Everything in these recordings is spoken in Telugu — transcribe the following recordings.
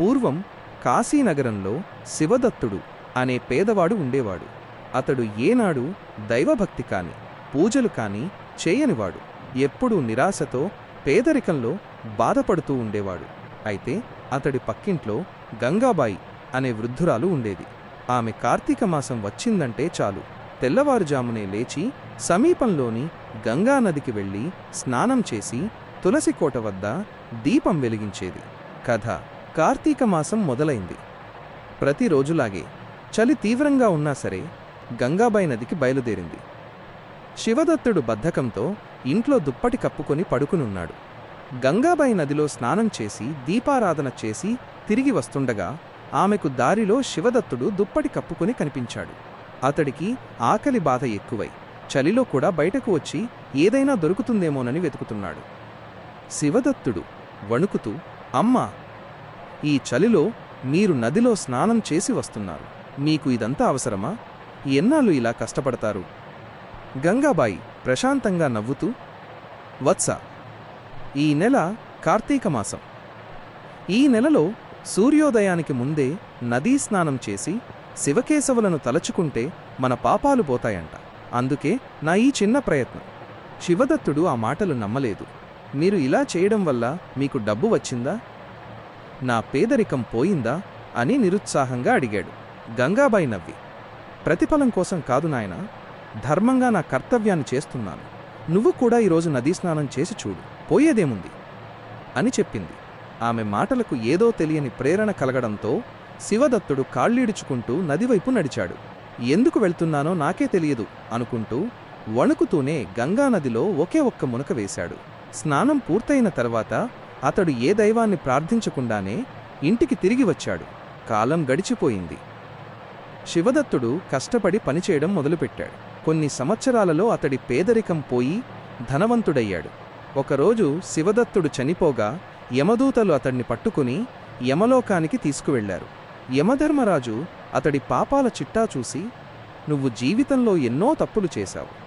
పూర్వం కాశీనగరంలో శివదత్తుడు అనే పేదవాడు ఉండేవాడు. అతడు ఏనాడు దైవభక్తి కాని పూజలు కాని చేయనివాడు. ఎప్పుడూ నిరాశతో పేదరికంలో బాధపడుతూ ఉండేవాడు. అయితే అతడి పక్కింట్లో గంగాబాయి అనే వృద్ధురాలు ఉండేది. ఆమె కార్తీక మాసం వచ్చిందంటే చాలు. తెల్లవారుజామునే లేచి సమీపంలోని గంగానదికి వెళ్ళి స్నానం చేసి తులసికోట వద్ద దీపం వెలిగించేది. కథ కార్తీక మాసం మొదలైంది. ప్రతిరోజులాగే చలి తీవ్రంగా ఉన్నా సరే గంగాబాయి నదికి బయలుదేరింది. శివదత్తుడు బద్ధకంతో ఇంట్లో దుప్పటి కప్పుకొని పడుకునున్నాడు. గంగాబాయి నదిలో స్నానం చేసి దీపారాధన చేసి తిరిగి వస్తుండగా ఆమెకు దారిలో శివదత్తుడు దుప్పటి కప్పుకొని కనిపించాడు. అతడికి ఆకలి బాధ ఎక్కువై చలిలో కూడా బయటకు వచ్చి ఏదైనా దొరుకుతుందేమోనని వెతుకుతున్నాడు. శివదత్తుడు వణుకుతూ అమ్మా ఈ చలిలో మీరు నదిలో స్నానం చేసి వస్తున్నారు. మీకు ఇదంతా అవసరమా? ఎన్నాళ్ళు ఇలా కష్టపడతారు? గంగాబాయి ప్రశాంతంగా నవ్వుతూ వత్స ఈ నెల కార్తీక మాసం. ఈ నెలలో సూర్యోదయానికి ముందే నదీ స్నానం చేసి శివకేశవులను తలచుకుంటే మన పాపాలు పోతాయంట. అందుకే నా ఈ చిన్న ప్రయత్నం. శివదత్తుడు ఆ మాటలు నమ్మలేదు. మీరు ఇలా చేయడం వల్ల మీకు డబ్బు వచ్చిందా? నా పేదరికం పోయిందా అని నిరుత్సాహంగా అడిగాడు. గంగాబాయి నవ్వి ప్రతిఫలం కోసం కాదు నాయన ధర్మంగా నా కర్తవ్యాన్ని చేస్తున్నాను. నువ్వు కూడా ఈరోజు నదీ స్నానం చేసి చూడు పోయేదేముంది? అని చెప్పింది. ఆమె మాటలకు ఏదో తెలియని ప్రేరణ కలగడంతో శివదత్తుడు కాళ్ళీడుచుకుంటూ నదివైపు నడిచాడు. ఎందుకు వెళ్తున్నానో నాకే తెలియదు అనుకుంటూ వణుకుతూనే గంగానదిలో ఒకే ఒక్క మునక వేశాడు. స్నానం పూర్తయిన తర్వాత అతడు ఏ దైవాన్ని ప్రార్థించకుండానే ఇంటికి తిరిగి వచ్చాడు. కాలం గడిచిపోయింది. శివదత్తుడు కష్టపడి పనిచేయడం మొదలుపెట్టాడు. కొన్ని సంవత్సరాలలో అతడి పేదరికం పోయి ధనవంతుడయ్యాడు. ఒకరోజు శివదత్తుడు చనిపోగా యమదూతలు అతన్ని పట్టుకుని యమలోకానికి తీసుకువెళ్ళారు. యమధర్మరాజు అతడి పాపాల చిట్టా చూసి నువ్వు జీవితంలో ఎన్నో తప్పులు చేశావు.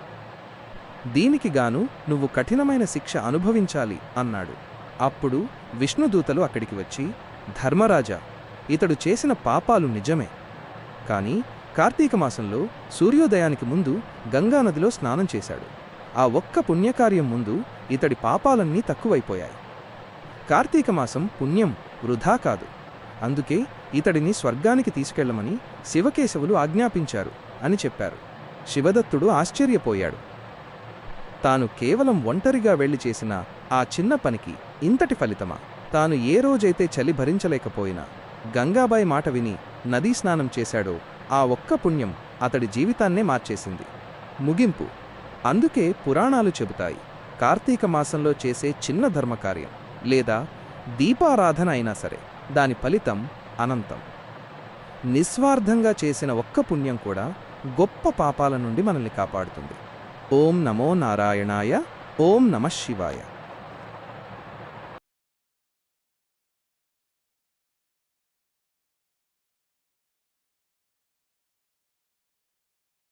దీనికి గాను నువ్వు కఠినమైన శిక్ష అనుభవించాలి అన్నాడు. అప్పుడు విష్ణుదూతలు అక్కడికి వచ్చి ధర్మరాజా ఇతడు చేసిన పాపాలు నిజమే. కానీ కార్తీక మాసంలో సూర్యోదయానికి ముందు గంగానదిలో స్నానం చేశాడు. ఆ ఒక్క పుణ్యకార్యం ముందు ఇతడి పాపాలన్నీ తక్కువైపోయాయి. కార్తీక మాసం పుణ్యం వృధా కాదు. అందుకే ఇతడిని స్వర్గానికి తీసుకెళ్ళమని శివకేశవులు ఆజ్ఞాపించారు అని చెప్పారు. శివదత్తుడు ఆశ్చర్యపోయాడు. తాను కేవలం ఒంటరిగా వెళ్ళి చేసిన ఆ చిన్న పనికి ఇంతటి ఫలితమా? తాను ఏ రోజైతే చలి భరించలేకపోయినా గంగాబాయి మాట విని నదీ స్నానం చేశాడో ఆ ఒక్క పుణ్యం అతడి జీవితాన్నే మార్చేసింది. ముగింపు. అందుకే పురాణాలు చెబుతాయి. కార్తీక మాసంలో చేసే చిన్న ధర్మకార్యం లేదా దీపారాధన అయినా సరే దాని ఫలితం అనంతం. నిస్వార్థంగా చేసిన ఒక్క పుణ్యం కూడా గొప్ప పాపాల నుండి మనల్ని కాపాడుతుంది. ఓం నమో నారాయణాయ ఓం నమ శివాయ.